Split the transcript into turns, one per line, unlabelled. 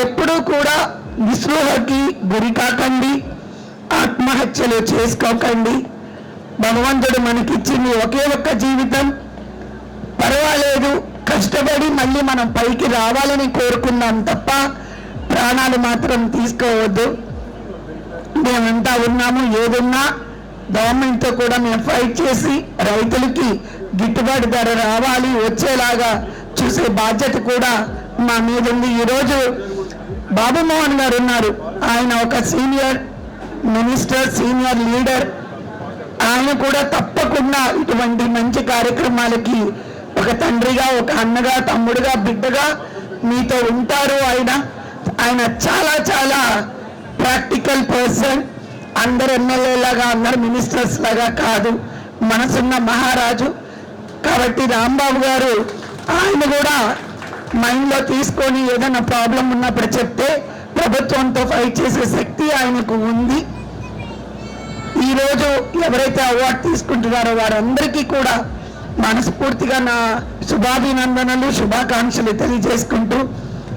ఎప్పుడూ కూడా నిస్పృహకి గురి కాకండి. ఆత్మహత్యలు చేసుకోకండి. భగవంతుడు మనకిచ్చింది ఒకే ఒక్క జీవితం. పర్వాలేదు కష్టపడి మళ్ళీ మనం పైకి రావాలని కోరుకున్నాం తప్ప ప్రాణాలు మాత్రం తీసుకోవద్దు. మేమంతా ఉన్నాము ఏదున్నా గవర్నమెంట్తో కూడా మేము ఫైట్ చేసి రైతులకి గిట్టుబాటు ధర రావాలి వచ్చేలాగా చూసే బాధ్యత కూడా మా మీద ఉంది ఈరోజు బాబుమోహన్ గారు ఉన్నారు. ఆయన ఒక సీనియర్ మినిస్టర్ సీనియర్ లీడర్. ఆయన కూడా తప్పకుండా ఇటువంటి మంచి కార్యక్రమాలకి ఒక తండ్రిగా ఒక అన్నగా తమ్ముడుగా బిడ్డగా మీతో ఉంటారు ఆయన. ఆయన చాలా చాలా ప్రాక్టికల్ పర్సన్. అందరు ఎమ్మెల్యేలాగా అందరు మినిస్టర్స్ లాగా కాదు. మనసున్న మహారాజు. కాబట్టి రాంబాబు గారు ఆయన కూడా మైండ్లో తీసుకొని ఏదైనా ప్రాబ్లం ఉన్నప్పుడు చెప్తే ప్రభుత్వంతో ఫైట్ చేసే శక్తి ఆయనకు ఉంది. ఈరోజు ఎవరైతే అవార్డు తీసుకుంటున్నారో వారందరికీ కూడా మనస్ఫూర్తిగా నా శుభాభినందనలు శుభాకాంక్షలు తెలియజేసుకుంటూ